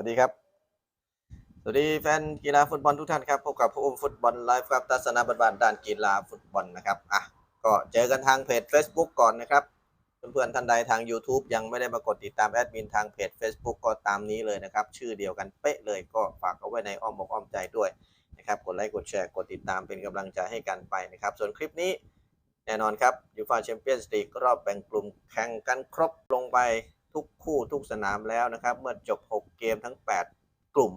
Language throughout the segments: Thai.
วัสดีครับ สวัสดีแฟนกีฬาฟุตบอลทุกท่านครับพบกับผู้อุ้มฟุตบอลไลฟ์ครับทัศนบันๆด้านกีฬาฟุตบอลนะครับอะก็เจอกันทางเพจ Facebook ก่อนนะครับ เพื่อนๆท่านใดทาง YouTube ยังไม่ได้มากดติดตามแอดมินทางเพจ Facebook ก็ตามนี้เลยนะครับ ชื่อเดียวกันเป๊ะเลยก็ฝากเอาไว้ในอ้อมอกอ้อมใจด้วยนะครับกดไลค์กดแชร์กดติดตามเป็นกำลังใจให้กันไปนะครับ ส่วนคลิปนี้แน่นอนครับยูฟาแชมเปี้ยนส์ลีกรอบแบ่งกลุ่มแข่งกันครบลงไป ทุกคู่ทุกสนามแล้วนะครับ เมื่อจบ 6 เกมทั้ง 8 กลุ่ม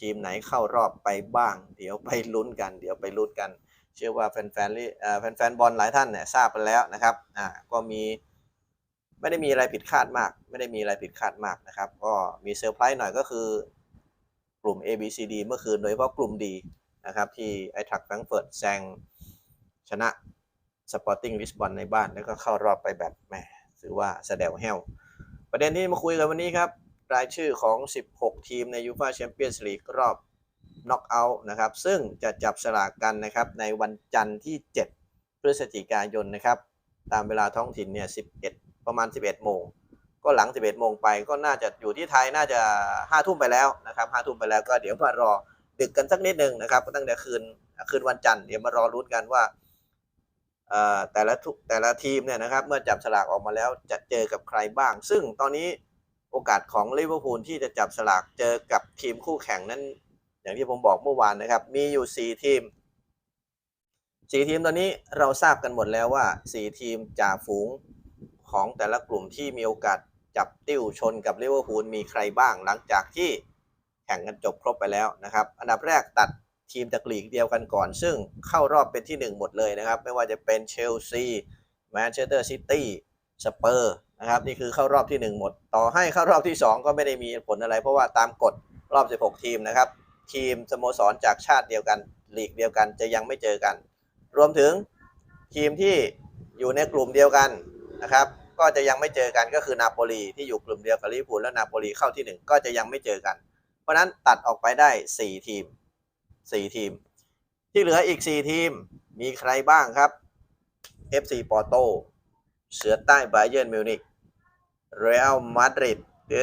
ทีมไหนเข้ารอบไปบ้าง เดี๋ยวไปลุ้นกัน เดี๋ยวไปลุ้นกัน เชื่อว่าแฟนๆลิเอ่อแฟนบอลหลายท่านเนี่ยทราบไปแล้วนะครับอ่าก็มีไม่ได้มีอะไรผิดคาดมาก ไม่ได้มีอะไรผิดคาดมากนะครับ ก็มีเซอร์ไพรส์หน่อยก็คือกลุ่ม A B C D เมื่อคืนโดยเฉพาะกลุ่มดีนะครับ ที่ไอทักแฟรงเฟิร์ตแซงชนะสปอร์ติ้งลิสบอนในบ้านแล้วก็เข้ารอบไปแบบแหมถือว่าแสดวแฮว ประเด็นที่มาคุยกันวันนี้ครับ รายชื่อของ 16 ทีมในยูฟาแชมเปี้ยนส์ลีกรอบน็อกเอาท์นะครับ ซึ่งจะจับสลากกันนะครับในวันจันทร์ที่ 7 พฤศจิกายนนะครับ ตามเวลาท้องถิ่นเนี่ย 11 ประมาณ 11 โมง ก็หลัง 11 โมงไปก็น่าจะอยู่ที่ไทยน่าจะ 5 ทุ่มไปแล้วนะครับ5ทุ่มไปแล้วก็เดี๋ยวมารอดึกกันสักนิดนึงนะครับตั้งแต่คืนคืนวันจันทร์เดี๋ยวมารอรุ้นกันว่า แต่ละทุกแต่ละทีมเนี่ยนะครับเมื่อจับสลากออกมาแล้วจะเจอกับใครบ้าง ซึ่งตอนนี้โอกาสของลิเวอร์พูลที่จะจับสลากเจอกับทีมคู่แข่งนั้น อย่างที่ผมบอกเมื่อวานนะครับ มีอยู่ 4 ทีม 4 ทีมตอนนี้เราทราบกันหมดแล้วว่า 4 ทีมจ่าฝูงของแต่ละกลุ่มที่มีโอกาสจับติ้วชนกับลิเวอร์พูลมีใครบ้างหลังจากที่แข่งกันจบครบไปแล้วนะครับ อันดับแรกตัด ทีมจากลีกเดียวกันก่อน ซึ่งเข้ารอบเป็นที่ 1 หมดเลยนะครับ ไม่ว่าจะเป็นเชลซีแมนเชสเตอร์ซิตี้สเปอร์นะครับนี่คือเข้ารอบที่ 1 หมด ต่อให้เข้ารอบที่ 2 ก็ไม่ได้มีผลอะไร เพราะว่าตามกฎรอบ 16 ทีมนะครับ ทีมสโมสรจากชาติเดียวกันลีกเดียวกันจะยังไม่เจอกัน รวมถึงทีมที่อยู่ในกลุ่มเดียวกันนะครับ ก็จะยังไม่เจอกันก็คือนาโปลีที่อยู่กลุ่มเดียวกับลิเวอร์พูลและนาโปลีเข้าที่ 1 ก็จะยังไม่เจอกัน เพราะนั้นตัดออกไปได้ 4 ทีม สี่ทีม ที่เหลืออีก 4 ทีมมีใครบ้างครับ FC ปอร์โต เสือใต้ไบเย r n ร์มิวนิกเรอัลมาดริดเอ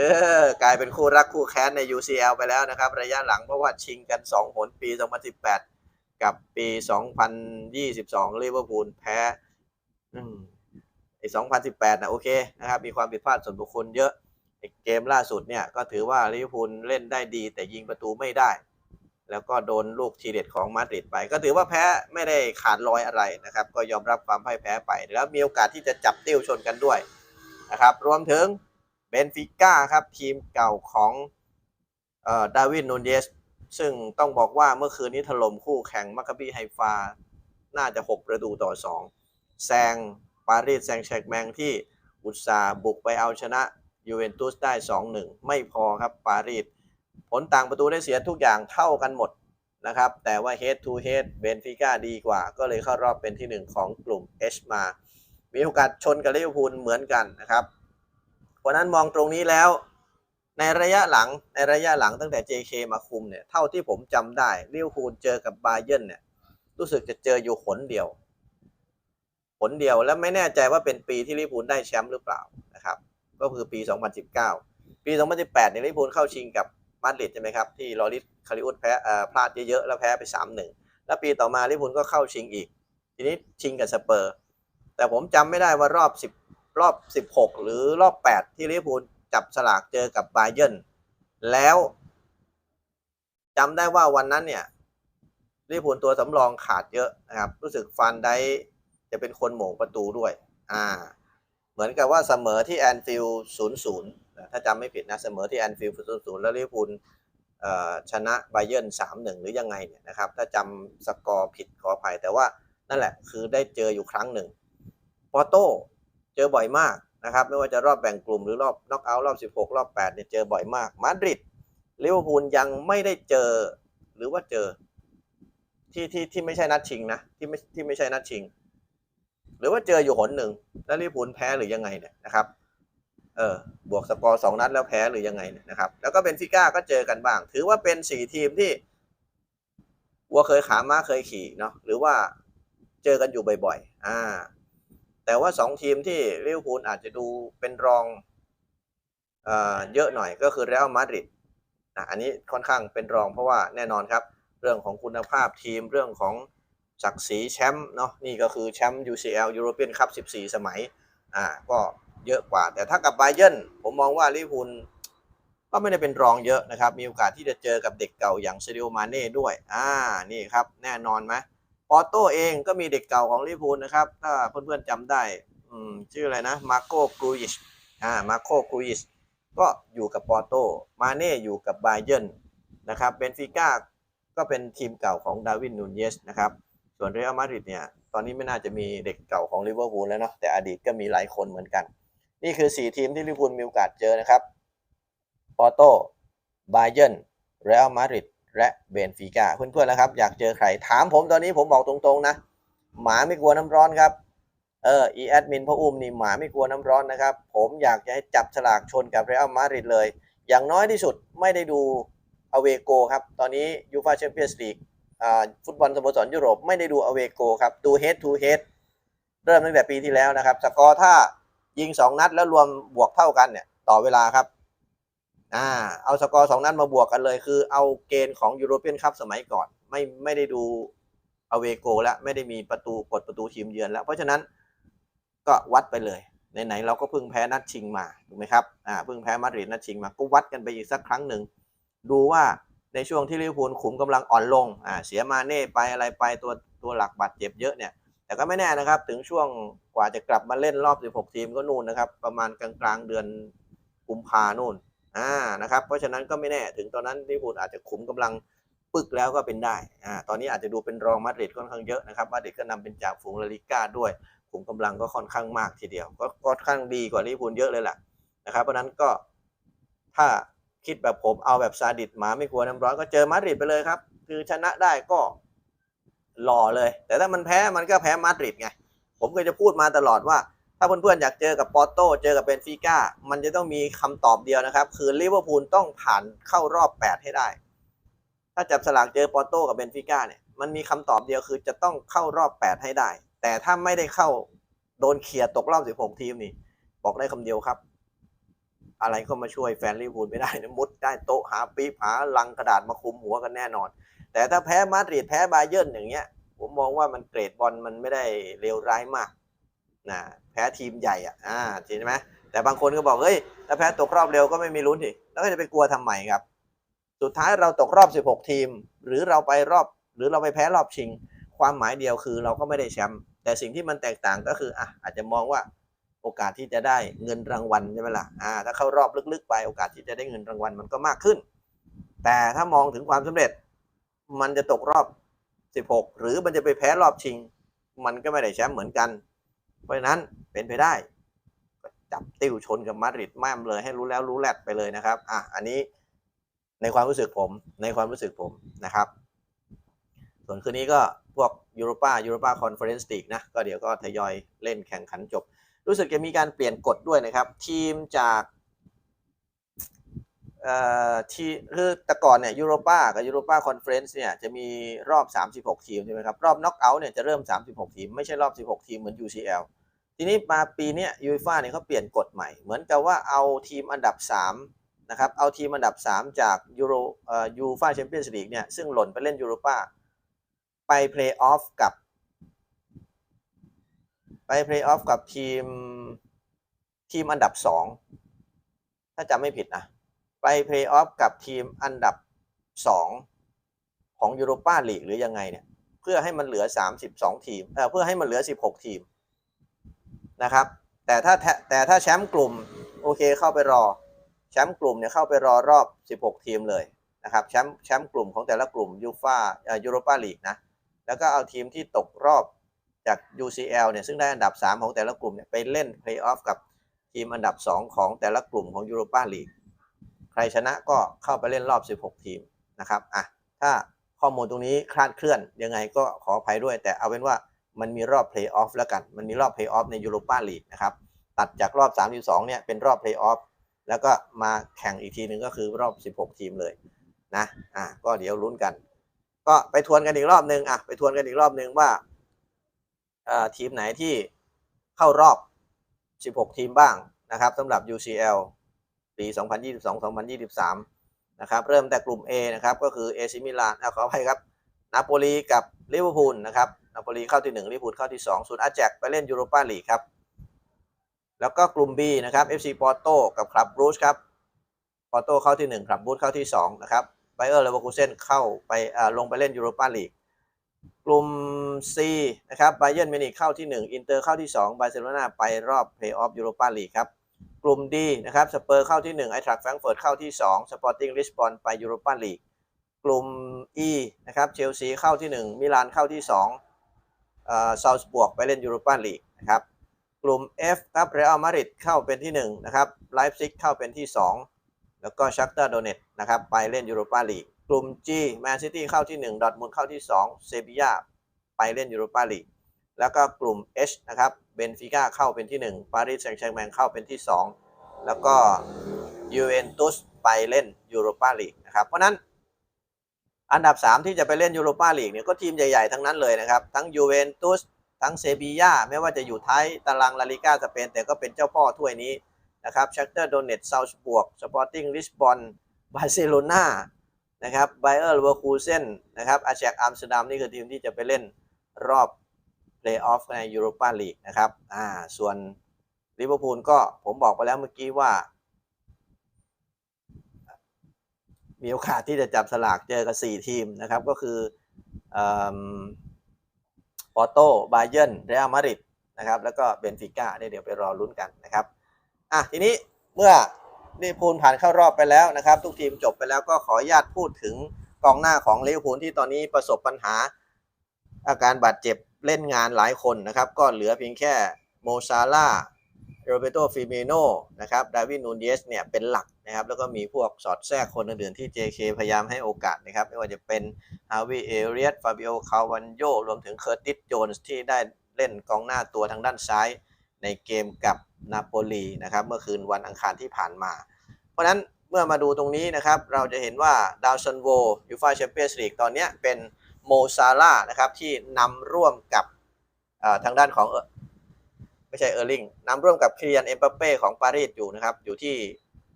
อกลายเป็นคู่รักคู่แค้นใน UCL ไปแล้วนะครับ ระยะหลังเพราะว่าชิงกัน 2 หนปี 2018 กับปี 2022ลิเวอร์พูลแพ้อืมไอ้2018 นะโอเคนะครับ มีความผิดพลาดส่วนบุคคลเยอะเกมล่าสุดเนี่ย ก็ถือว่าลิเวอร์พูลเล่นได้ดี แต่ยิงประตูไม่ได้ แล้วก็โดนลูกทีเด็ดของมาดริดไป ก็ถือว่าแพ้ไม่ได้ขาดลอยอะไรนะครับ ก็ยอมรับความพ่ายแพ้ไป แล้วมีโอกาสที่จะจับติ้วชนกันด้วยนะครับ รวมถึงเบนฟิก้าครับ ทีมเก่าของเอ่อดาวินนูนเยส ซึ่งต้องบอกว่าเมื่อคืนนี้ถล่มคู่แข่งมัคคาบีไฮฟา น่าจะ 6 ประตูต่อ 2 แซงปารีสแซงแชร์กแมงที่อุตสาบุกไปเอาชนะยูเวนตุสได้ 2-1 ไม่พอครับปารีส ผลต่างประตูได้เสียทุกอย่างเท่ากันหมดนะครับ แต่ว่า head to head เบนฟิก้าดีกว่า ก็เลยเข้ารอบเป็นที่ 1 ของกลุ่ม H มา มีโอกาสชนกับลิเวอร์พูลเหมือนกันนะครับ เพราะนั้นมองตรงนี้แล้ว ในระยะหลังในระยะหลังตั้งแต่ JK มาคุมเนี่ย เท่าที่ผมจำได้ลิเวอร์พูลเจอกับบาเยิร์นเนี่ย รู้สึกจะเจออยู่หนเดียว ผลเดียวและไม่แน่ใจว่าเป็นปีที่ลิเวอร์พูลได้แชมป์หรือเปล่านะครับ ก็คือปี 2019 ปี 2018เนี่ยลิเวอร์พูลเข้าชิงกับ มาดริดใช่ไหมครับที่ลอริสคาริอุสแพ้พลาดเยอะๆแล้วแพ้ไป 3-1 แล้วปีต่อมาลิเวอร์พูลก็เข้าชิงอีก ทีนี้ชิงกับสเปอร์ แต่ผมจำไม่ได้ว่ารอบ 10 รอบ 16 หรือรอบ 8 ที่ลิเวอร์พูลจับสลากเจอกับบาเยิร์นแล้วจำได้ว่าวันนั้นเนี่ยลิเวอร์พูลตัวสำรองขาดเยอะนะครับรู้สึกฟันได้จะเป็นคนหม่งประตูด้วยอ่าเหมือนกับว่าเสมอที่แอนฟิลด์0-0 ถ้าจำไม่ผิดนะเสมอที่แอนฟิลด์0-0แล้วลิเวอร์พูลชนะไบเยิร์น3-1หรือยังไงเนี่ยนะครับถ้าจำสกอร์ผิดขออภัยแต่ว่านั่นแหละคือได้เจออยู่ครั้งหนึ่งปอโต้เจอบ่อยมากนะครับไม่ว่าจะรอบแบ่งกลุ่มหรือรอบน็อกเอาท์รอบ 16 รอบ8เนี่ยเจอบ่อยมากมาดริดลิเวอร์พูลยังไม่ได้เจอหรือว่าเจอที่ที่ที่ไม่ใช่นัดชิงนะที่ไม่ที่ไม่ใช่นัดชิง หรือว่าเจออยู่หนหนึ่งแล้วลิเวอร์พูลแพ้หรือยังไงเนี่ยนะครับ เออบวกสกอร์สองนัดแล้วแพ้หรือยังไงนะครับ แล้วก็เบนฟิก้าก็เจอกันบ้าง ถือว่าเป็นสี่ทีมที่วัวเคยขาม้าเคยขี่เนาะหรือว่าเจอกันอยู่บ่อยๆ อ่า แต่ว่าสองทีมที่ลิเวอร์พูลอาจจะดูเป็นรองเอ่อเยอะหน่อยก็คือเรอัลมาดริดอะอันนี้ค่อนข้างเป็นรองเพราะว่าแน่นอนครับ เรื่องของคุณภาพทีมเรื่องของศักดิ์ศรีแชมป์เนาะนี่ก็คือแชมป์ UCL European Cup 14 สมัย อ่า ก็ เยอะกว่า แต่ถ้ากับไบเยนผมมองว่าลิเวอร์พูลก็ไม่ได้เป็นรองเยอะนะครับ มีโอกาสที่จะเจอกับเด็กเก่าอย่างเซเดียมาเน่ด้วย อ่า นี่ครับ แน่นอนไหมปอโตเองก็มีเด็กเก่าของลิเวอร์พูลนะครับ ถ้าเพื่อนๆจำได้ อืม ชื่ออะไรนะ มาโกกรูยิช อ่า มาโกกรูยิช ก็อยู่กับปอโตมาเน่อยู่กับไบเยนนะครับ เบนฟิก้าก็เป็นทีมเก่าของดาวินนูนเยสนะครับ ส่วนเรอัลมาดริดเนี่ย ตอนนี้ไม่น่าจะมีเด็กเก่าของลิเวอร์พูลแล้วเนาะ แต่อดีตก็มีหลายคนเหมือนกัน นี่คือ 4 ทีมที่ลิเวอร์พูลมีโอกาสเจอนะครับปอร์โตบาเยนเรอัลมาดริดและเบนฟิก้าเพื่อนๆนะครับ อยากเจอใคร ถามผมตอนนี้ผมบอกตรงๆนะ หมาไม่กลัวน้ำร้อนครับ เอออีแอดมินพ่ออุ้มนี่หมาไม่กลัวน้ำร้อนนะครับ ผมอยากจะให้จับฉลากชนกับเรอัลมาดริดเลย อย่างน้อยที่สุดไม่ได้ดูอเวโกครับ ตอนนี้ยูฟาแชมเปี้ยนส์ลีกฟุตบอลสโมสรยุโรปไม่ได้ดูอเวโกครับ ดูเฮดทูเฮดเริ่มตั้งแต่ปีที่แล้วนะครับ สกอร์ถ้า ยิง2นัดแล้วรวมบวกเท่ากันเนี่ยต่อเวลาครับอ่าเอาสกอร์2นัดมาบวกกันเลย คือเอาเกณฑ์ของยูโรเปียนคัพสมัยก่อน ไม่ไม่ได้ดูอเวโกแล้วไม่ได้มีประตูกดประตูทีมเยือนแล้ว เพราะฉะนั้นก็วัดไปเลยไหนๆเราก็เพิ่งแพ้นัดชิงมาถูกไหมครับอ่าเพิ่งแพ้มาดริดนัดชิงมาก็วัดกันไปอีกสักครั้งหนึ่งดูว่าในช่วงที่ลิเวอร์พูลขุมกำลังอ่อนลงอ่าเสียมาเน่ไปอะไรไปตัวตัวหลักบาดเจ็บเยอะเนี่ย แต่ก็ไม่แน่นะครับ ถึงช่วงกว่าจะกลับมาเล่นรอบ 16 ทีมก็นู่นนะครับ ประมาณกลางๆเดือนกุมภานู่นอ่านะครับ เพราะฉะนั้นก็ไม่แน่ถึงตอนนั้นลิเวอร์พูลอาจจะขุมกำลังปึกแล้วก็เป็นได้อ่าตอนนี้อาจจะดูเป็นรองมาดริดค่อนข้างเยอะนะครับ มาดริดก็นำเป็นจ่าฝูงลาลิก้าด้วยขุมกำลังก็ค่อนข้างมากทีเดียว ก็ค่อนข้างดีกว่าลิเวอร์พูลเยอะเลยแหละนะครับ เพราะฉะนั้นก็ถ้าคิดแบบผมเอาแบบซาดิสหมาไม่กลัวน้ำร้อนก็เจอมาดริดไปเลยครับ คือชนะได้ก็ หล่อเลย แต่ถ้ามันแพ้มันก็แพ้มาดริดไง ผมก็จะพูดมาตลอดว่า ถ้าเพื่อนๆอยากเจอกับปอร์โตเจอกับเบนฟิก้ามันจะต้องมีคำตอบเดียวนะครับ คือลิเวอร์พูลต้องผ่านเข้ารอบ 8 ให้ได้ ถ้าจับสลากเจอปอร์โตกับเบนฟิก้าเนี่ยมันมีคำตอบเดียวคือจะต้องเข้ารอบ 8 ให้ได้ แต่ถ้าไม่ได้เข้าโดนเคลียร์ตกรอบ 16 ทีมนี่ บอกได้คำเดียวครับ อะไรก็มาช่วยแฟนลิเวอร์พูลไม่ได้นะมุดได้โต๊ะหาปี๊บหาลังกระดาษมาคุมหัวกันแน่นอน แต่ถ้าแพ้มาดริดแพ้บาเยิร์นอย่างเงี้ย ผมมองว่ามันเกรดบอลมันไม่ได้เลวร้ายมากนะแพ้ทีมใหญ่อะอ่าใช่ไหมแต่บางคนก็บอกเฮ้ยถ้าแพ้ตกรอบเร็วก็ไม่มีลุ้นดิแล้วก็จะไปกลัวทำไมครับ สุดท้ายเราตกรอบ 16 ทีม หรือเราไปรอบ หรือเราไปแพ้รอบชิง ความหมายเดียวคือเราก็ไม่ได้แชมป์แต่สิ่งที่มันแตกต่างก็คืออะอาจจะมองว่าโอกาสที่จะได้เงินรางวัลใช่ไหมล่ะอ่าถ้าเข้ารอบลึกๆ ไปโอกาสที่จะได้เงินรางวัลมันก็มากขึ้น แต่ถ้ามองถึงความสำเร็จ มันจะตกรอบ 16 หรือมันจะไปแพ้รอบชิง มันก็ไม่ได้แชมป์เหมือนกัน เพราะฉะนั้นเป็นไปได้จับติ้วชนกับมาดริดแม่มเลยให้รู้แล้วรู้แลดไปเลยนะครับอะอันนี้ในความรู้สึกผมในความรู้สึกผมนะครับ ส่วนคืนนี้ก็พวกยูโรปายูโรปาคอนเฟอเรนซ์ลีกนะก็เดี๋ยวก็ทยอยเล่นแข่งขันจบ รู้สึกจะมีการเปลี่ยนกฎด้วยนะครับ ทีมจาก ที่คือแต่ก่อนเนี่ยยูโรปากับยูโรปาคอนเฟอเรนซ์เนี่ยจะมีรอบ 36 ทีมใช่ไหมครับ รอบน็อกเอาท์เนี่ยจะเริ่ม 36 ทีม ไม่ใช่รอบ 16 ทีมเหมือน UCL ทีนี้มาปีเนี้ยยูฟ่าเนี่ยเขาเปลี่ยนกฎใหม่ เหมือนกับว่าเอาทีมอันดับ 3 นะครับ เอาทีมอันดับ 3 จากยูโรเอ่อยูฟ่าแชมเปี้ยนส์ลีกเนี่ยซึ่งหล่นไปเล่นยูโรปาไปเพลย์ออฟกับ ไปเพลย์ออฟกับทีมทีมอันดับสองถ้าจำไม่ผิดนะ ไปเพลย์ออฟกับทีมอันดับสองของยูโรปาลีกหรือยังไงเนี่ย เพื่อให้มันเหลือ 32 ทีมเออเพื่อให้มันเหลือ 16 ทีมนะครับ แต่ถ้าแต่ถ้าแชมป์กลุ่มโอเคเข้าไปรอแชมป์กลุ่มเนี่ยเข้าไปรอรอบ 16 ทีมเลยนะครับแชมป์แชมป์กลุ่มของแต่ละกลุ่มยูฟาเอ่อยูโรปาลีกนะแล้วก็เอาทีมที่ตกรอบจาก UCL เนี่ยซึ่งได้อันดับ 3 ของแต่ละกลุ่มเนี่ยไปเล่นเพลย์ออฟกับทีมอันดับ 2 ของแต่ละกลุ่มของยูโรปาลีก รชนะก็เข้าไปเล่นรอบ 16 ทีมนะครับอะถ้าข้อมูลตรงนี้คลาดเคลื่อนยังไงก็ขออภัยด้วย แต่เอาเป็นว่ามันมีรอบเพลย์ออฟแล้วกัน มันมีรอบเพลย์ออฟในยูโรปาลีกนะครับตัดจากรอบ 32 เนี่ยเป็นรอบเพลย์ออฟแล้วก็มาแข่งอีกทีหนึ่งก็คือรอบ 16 ทีมเลยนะอะก็เดี๋ยวลุ้นกัน ก็ไปทวนกันอีกรอบหนึ่งอะไปทวนกันอีกรอบหนึ่งว่าทีมไหนที่เข้ารอบ 16 ทีมบ้างนะครับสำหรับ UCL ปี 2022-2023 นะครับ เริ่มแต่กลุ่ม A นะครับ ก็คือเอซิมิลานขออภัยครับนาโปลีกับลิเวอร์พูลนะครับนาโปลีเข้าที่ 1ลิเวอร์พูลเข้าที่ 2 ส่วนอาแจกไปเล่นยูโรปาลีกครับ แล้วก็กลุ่ม B นะครับ FC ปอร์โตกับคลับรูชครับปอร์โตเข้าที่ 1คลับรูชเข้าที่ 2 นะครับไบเออร์เลเวอร์คูเซนเข้าไปลงไปเล่นยูโรปาลีกกลุ่ม C นะครับไบเย r n นมินิกเข้าที่ 1 อินเตอร์เข้าที่ 2 บาร์เซโลนาไปรอบเพลย์ออฟยูโรปาลีกครับ กลุ่ม D นะครับสเปอร์เข้าที่1ไอทรักแฟรงเฟิร์ตเข้าที่2สปอร์ติ้งลิสบอนไปยูโรปาลีกกลุ่ม E นะครับเชลซีเข้าที่ 1 มิลานเข้าที่2เอ่อซาวส์บวกไปเล่นยูโรปาลีกนะครับกลุ่ม F ครับเรอัลมาดริดเข้าเป็นที่1นะครับไลฟ์ซิกเข้าเป็นที่ 2 แล้วก็ชักเตอร์โดเนตนะครับไปเล่นยูโรปาลีกกลุ่ม G แมนซิตี้เข้าที่1ดอทมุนเข้าที่2เซบียาไปเล่นยูโรปาลีก แล้วก็กลุ่ม H นะครับเบนฟิก้าเข้าเป็นที่ 1 ปารีสแซงต์แชร์แมงเข้าเป็นที่ 2 แล้วก็ยูเวนตุสไปเล่นยูโรปาลีกนะครับ เพราะนั้นอันดับ 3 ที่จะไปเล่นยูโรปาลีกเนี่ยก็ทีมใหญ่ๆ ทั้งนั้นเลยนะครับ ทั้งยูเวนตุสทั้งเซบียาไม่ว่าจะอยู่ท้ายตารางลาลิก้าสเปน แต่ก็เป็นเจ้าพ่อถ้วยนี้นะครับชักเตอร์โดเนตซาวส์บวกสปอร์ติ้งลิสบอนบาร์เซโลนานะครับไบเออร์เวอร์คูเซนนะครับอาแจกอัมสเตอร์ดัมนี่คือทีมที่จะไปเล่นรอบ เพลย์ออฟในยูโรปาลีกนะครับอ่าส่วนลิเวอร์พูลก็ผมบอกไปแล้วเมื่อกี้ว่า มีโอกาสที่จะจับสลากเจอกับ 4 ทีมนะครับ ก็คือปอร์โตบาเยนเรอัลมาดริดนะครับ แล้วก็เบนฟิก้าเดี๋ยวไปรอลุ้นกันนะครับอะทีนี้เมื่อลิเวอร์พูลผ่านเข้ารอบไปแล้วนะครับ ทุกทีมจบไปแล้วก็ขออนุญาตพูดถึงกองหน้าของลิเวอร์พูลที่ตอนนี้ประสบปัญหาอาการบาดเจ็บ เล่นงานหลายคนนะครับ ก็เหลือเพียงแค่โมซาลาโรเบโตฟิเมโนนะครับดาวินนูนเยสเนี่ยเป็นหลักนะครับ แล้วก็มีพวกสอดแทรกคนอื่นๆที่ JK พยายามให้โอกาสนะครับ ไม่ว่าจะเป็นฮาวิเอเรียตฟาบิโอคาวันโยรวมถึงเคอร์ติสโจนส์ที่ได้เล่นกองหน้าตัวทางด้านซ้ายในเกมกับนาโปลีนะครับ เมื่อคืนวันอังคารที่ผ่านมา เพราะฉะนั้นเมื่อมาดูตรงนี้นะครับ เราจะเห็นว่าดาวซันโวยูฟาแชมเปี้ยนส์ลีกตอนนี้เป็น โมซาร่านะครับที่นำร่วมกับทางด้านของไม่ใช่เออร์ลิงนำร่วมกับคิริยันเอ็มบัปเป้ของปารีสอยู่นะครับ อยู่ที่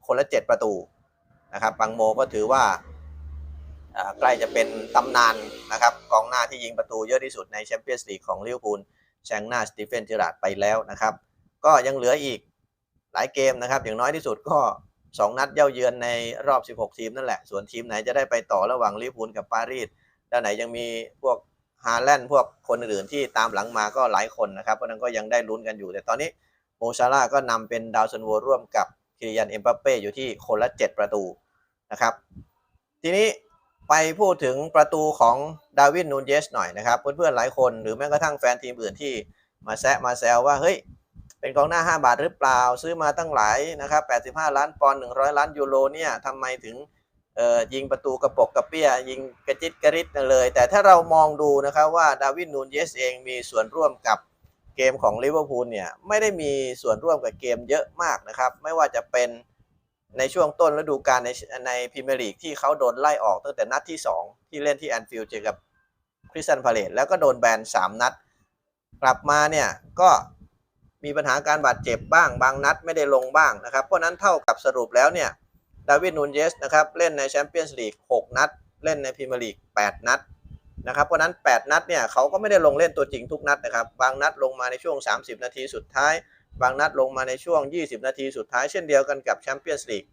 คนละเจ็ดประตูนะครับปังโมก็ถือว่าใกล้จะเป็นตำนานนะครับกองหน้าที่ยิงประตูเยอะที่สุดในแชมเปี้ยนส์ลีกของลิเวอร์พูลแซงหน้าสตีเฟนจิราดไปแล้วนะครับ ก็ยังเหลืออีกหลายเกมนะครับ อย่างน้อยที่สุดก็ 2 นัดเย้าเยือนในรอบ 16 ทีมนั่นแหละ ส่วนทีมไหนจะได้ไปต่อระหว่างลิเวอร์พูลกับปารีส ด้านไหนยังมีพวกฮาแลนด์พวกคนอื่นๆที่ตามหลังมาก็หลายคนนะครับ เพราะนั้นก็ยังได้ลุ้นกันอยู่ แต่ตอนนี้โมซาร่าก็นำเป็นดาวซันโวร่วมกับคิริยันเอ็มบัปเป้อยู่ที่คนละ 7 ประตูนะครับ ทีนี้ไปพูดถึงประตูของดาวินนูนเยสหน่อยนะครับ เพื่อนๆหลายคนหรือแม้กระทั่งแฟนทีมอื่นที่มาแซะมาแซวว่าเฮ้ยเป็นกองหน้า 5 บาทหรือเปล่า ซื้อมาตั้งหลายนะครับ85 ล้านปอนด์100 ล้านยูโรเนี่ยทำไมถึง ยิงประตูกระปกกระเปี้ยยิงกระจิตกระริดเลย แต่ถ้าเรามองดูนะครับว่าดาวินนูนเยสเองมีส่วนร่วมกับเกมของลิเวอร์พูลเนี่ยไม่ได้มีส่วนร่วมกับเกมเยอะมากนะครับ ไม่ว่าจะเป็นในช่วงต้นฤดูกาลในในพรีเมียร์ลีกที่เขาโดนไล่ออกตั้งแต่นัดที่ 2 ที่เล่นที่แอนฟิลด์เจอกับคริสตันพาเลตแล้วก็โดนแบน 3 นัด กลับมาเนี่ยก็มีปัญหาการบาดเจ็บบ้าง บางนัดไม่ได้ลงบ้างนะครับ เพราะนั้นเท่ากับสรุปแล้วเนี่ย ดาวิดนูนเยสนะครับเล่นในแชมเปี้ยนส์ลีก6นัด เล่นในพรีเมียร์ลีก8นัดนะครับเพราะนั้น 8 นัดเนี่ยเขาก็ไม่ได้ลงเล่นตัวจริงทุกนัดนะครับบางนัดลงมาในช่วง 30 นาทีสุดท้าย บางนัดลงมาในช่วง 20 นาทีสุดท้ายเช่นเดียวกันกับแชมเปี้ยนส์ลีก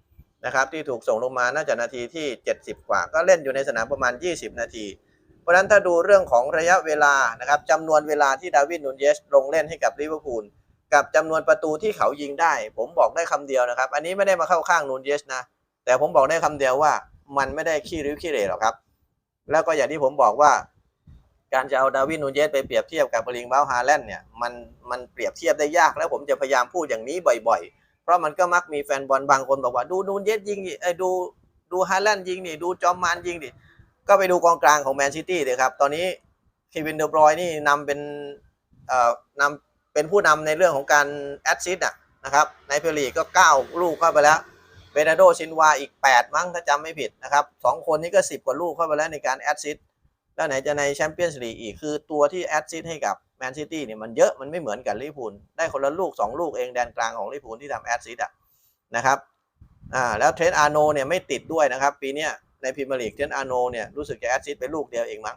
นะครับที่ถูกส่งลงมาน่าจะนาทีที่ 70 กว่า ก็เล่นอยู่ในสนามประมาณ 20 นาที เพราะนั้นถ้าดูเรื่องของระยะเวลานะครับจำนวนเวลาที่ดาวิดนูนเยสลงเล่นให้กับลิเวอร์พูลกับจำนวนประตูที่เขายิงได้ ผมบอกได้คำเดียวนะครับ อันนี้ไม่ได้มาเข้าข้างนูนเยสนะ แต่ผมบอกได้คำเดียวว่า มันไม่ได้ขี้ริ้วขี้เหร่หรอกครับ แล้วก็อย่างที่ผมบอกว่า การจะเอาดาวินนูนเยสไปเปรียบเทียบกับบริงเบลฮาแลนด์เนี่ยมันมันเปรียบเทียบได้ยากแล้วผมจะพยายามพูดอย่างนี้บ่อยๆ เพราะมันก็มักมีแฟนบอลบางคนบอกว่าดูนูนเยสยิงดิไอ้ดูดูฮาแลนด์ยิงดิดูจอมมานยิงดิก็ไปดูกองกลางของแมนซิตี้เลยครับ ตอนนี้เควินเดอบรอยนี่นำเป็นเอ่อนำเป็นผู้นำในเรื่องของการแอดซิสต์นะครับในเพลีก็ 9 ลูกเข้าไปแล้ว เบนาโดชินวาอีก 8 มั้งถ้าจำไม่ผิดนะครับสองคนนี้ก็ 10 กว่าลูกเข้าไปแล้วในการแอดซิสแล้วไหนจะในแชมเปี้ยนส์ลีกอีก คือตัวที่แอดซิสให้กับแมนซิตี้เนี่ยมันเยอะมันไม่เหมือนกับลิเวอร์พูลได้คนละลูก 2 ลูกเองแดนกลางของลิเวอร์พูลที่ทำแอดซิสอะนะครับอ่าแล้วเทรนต์อาร์โนเนี่ยไม่ติดด้วยนะครับ ปีนี้ในพรีเมียร์ลีกเทรนต์อาร์โนเนี่ยรู้สึกจะแอดซิสไปลูกเดียวเองมั้ง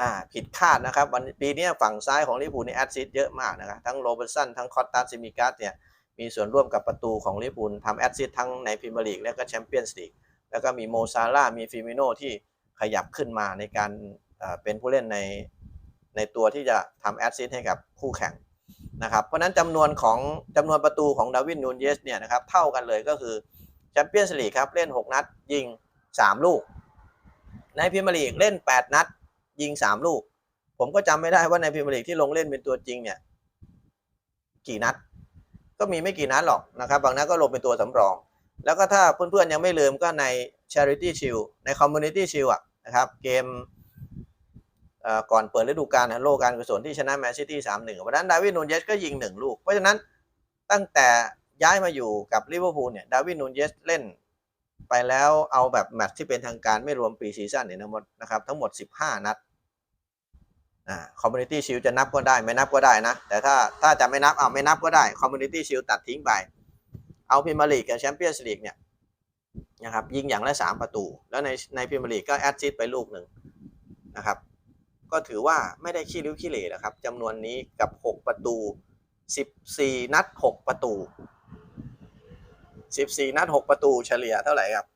อ่าผิดคาดนะครับวันปีนี้ฝั่งซ้ายของลิเวอร์พูลนี่แอดซิสต์เยอะมากนะครับทั้งโรเบิร์ตสันทั้งคอตตัสซิมิกัสเนี่ย มีส่วนร่วมกับประตูของลิเวอร์พูลทำแอดซิสต์ทั้งในพรีเมียร์ลีกและก็แชมเปี้ยนส์ลีกแล้วก็มีโมซาร่ามีฟิมิโนที่ขยับขึ้นมาในการเป็นผู้เล่นในในตัวที่จะทำแอดซิสต์ให้กับคู่แข่งนะครับเพราะนั้นจำนวนของจำนวนประตูของดาวินนูนเยสเนี่ยนะครับเท่ากันเลยก็คือแชมเปี้ยนส์ลีกครับเล่น 6 นัด ยิง 3 ลูก ในพรีเมียร์ลีกเล่น 8 นัด ยิง 3 ลูก ผมก็จำไม่ได้ว่าในพรีเมียร์ลีกที่ลงเล่นเป็นตัวจริงเนี่ยกี่นัด ก็มีไม่กี่นัดหรอกนะครับ บางนัดก็ลงเป็นตัวสำรอง แล้วก็ถ้าเพื่อนๆยังไม่ลืมก็ใน Charity Shield ใน Community Shield อะนะครับ เกมก่อนเปิดฤดูกาลนโลกการกุศลที่ชนะแมนซิตี้สามหนึ่งวันนั้นดาวินนูนเยสก็ยิงหนึ่งลูก เพราะฉะนั้นตั้งแต่ย้ายมาอยู่กับลิเวอร์พูลเนี่ยดาวินนูนเยสเล่นไปแล้วเอาแบบแมตช์ที่เป็นทางการไม่รวมปีซีซั่นเนี่ยทั้งหมดนะครับทั้งหมด 15 นัด คอมมูนิตี้ชิลจะนับก็ได้ไม่นับก็ได้นะ แต่ถ้าถ้าจะไม่นับเอาไม่นับก็ได้คอมมูนิตี้ชิลตัดทิ้งไปเอาพรีเมียร์ลีกกับแชมเปี้ยนส์ลีกเนี่ยนะครับยิงอย่างละสามประตู แล้วในในพรีเมียร์ลีกก็แอดซิสไปลูกหนึ่งนะครับ ก็ถือว่าไม่ได้ขี้ริ้วขี้เหร่นะครับจำนวนนี้กับ 6 ประตู 14 นัด 6 ประตู 14 นัด 6 ประตูเฉลี่ยเท่าไหร่ครับ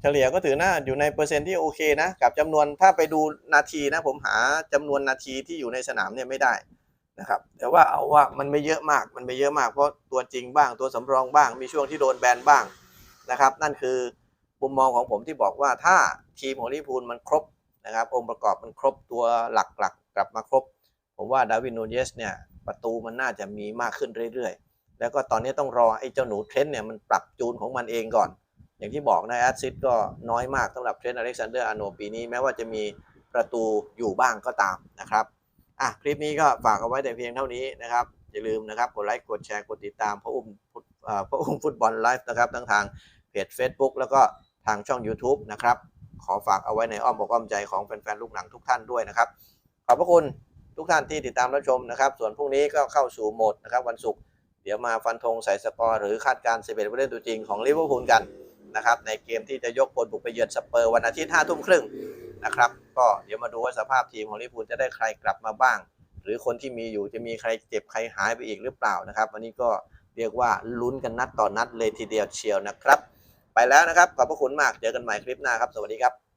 เฉลี่ยก็ถือน่าอยู่ในเปอร์เซ็นต์ที่โอเคนะกับจำนวนถ้าไปดูนาทีนะผมหาจำนวนนาทีที่อยู่ในสนามเนี่ยไม่ได้นะครับแต่ว่าเอาว่ามันไม่เยอะมากมันไม่เยอะมากเพราะตัวจริงบ้างตัวสำรองบ้าง มีช่วงที่โดนแบนบ้างนะครับ นั่นคือมุมมองของผมที่บอกว่าถ้าทีมของลิพูลมันครบนะครับ องค์ประกอบมันครบตัวหลักๆกลับมาครบ ผมว่าดาวินนูเยสเนี่ยประตูมันน่าจะมีมากขึ้นเรื่อยๆ แล้วก็ตอนนี้ต้องรอไอ้เจ้าหนูเทรนต์เนี่ยมันปรับจูนของมันเองก่อน อย่างที่บอกนะแอดซิดก็น้อยมากสำหรับเทรนต์อเล็กซานเดอร์อาโนปีนี้แม้ว่าจะมีประตูอยู่บ้างก็ตามนะครับอะคลิปนี้ก็ฝากเอาไว้แต่เพียงเท่านี้นะครับ อย่าลืมนะครับกดไลค์กดแชร์กดติดตามพระอุ้มฟุตเอ่อพระอุ้มฟุตบอลไลฟ์นะครับทั้งทางเพจ Facebook แล้วก็ทางช่อง YouTube นะครับ ขอฝากเอาไว้ในอ้อมอกอ้อมใจของแฟนๆลูกหนังทุกท่านด้วยนะครับ ขอบพระคุณทุกท่านที่ติดตามรับชมนะครับ ส่วนพรุ่งนี้ก็เข้าสู่โหมดนะครับวันศุกร์เดี๋ยวมาฟันธงใส่สกอร์หรือคาดการณ์11ผู้เล่นตัวจริงของลิเวอร์พูลกัน นะครับในเกมที่จะยกพลบุกไปเยือนสเปอร์วันอาทิตย์ห้าทุ่มครึ่งนะครับก็เดี๋ยวมาดูว่าสภาพทีมของลิเวอร์พูลจะได้ใครกลับมาบ้าง หรือคนที่มีอยู่จะมีใครเจ็บใครหายไปอีกหรือเปล่านะครับ วันนี้ก็เรียกว่าลุ้นกันนัดต่อนนัดเลยทีเดียวเชียวนะครับ ไปแล้วนะครับขอบพระคุณมากเจอกันใหม่คลิปหน้าครับ สวัสดีครับ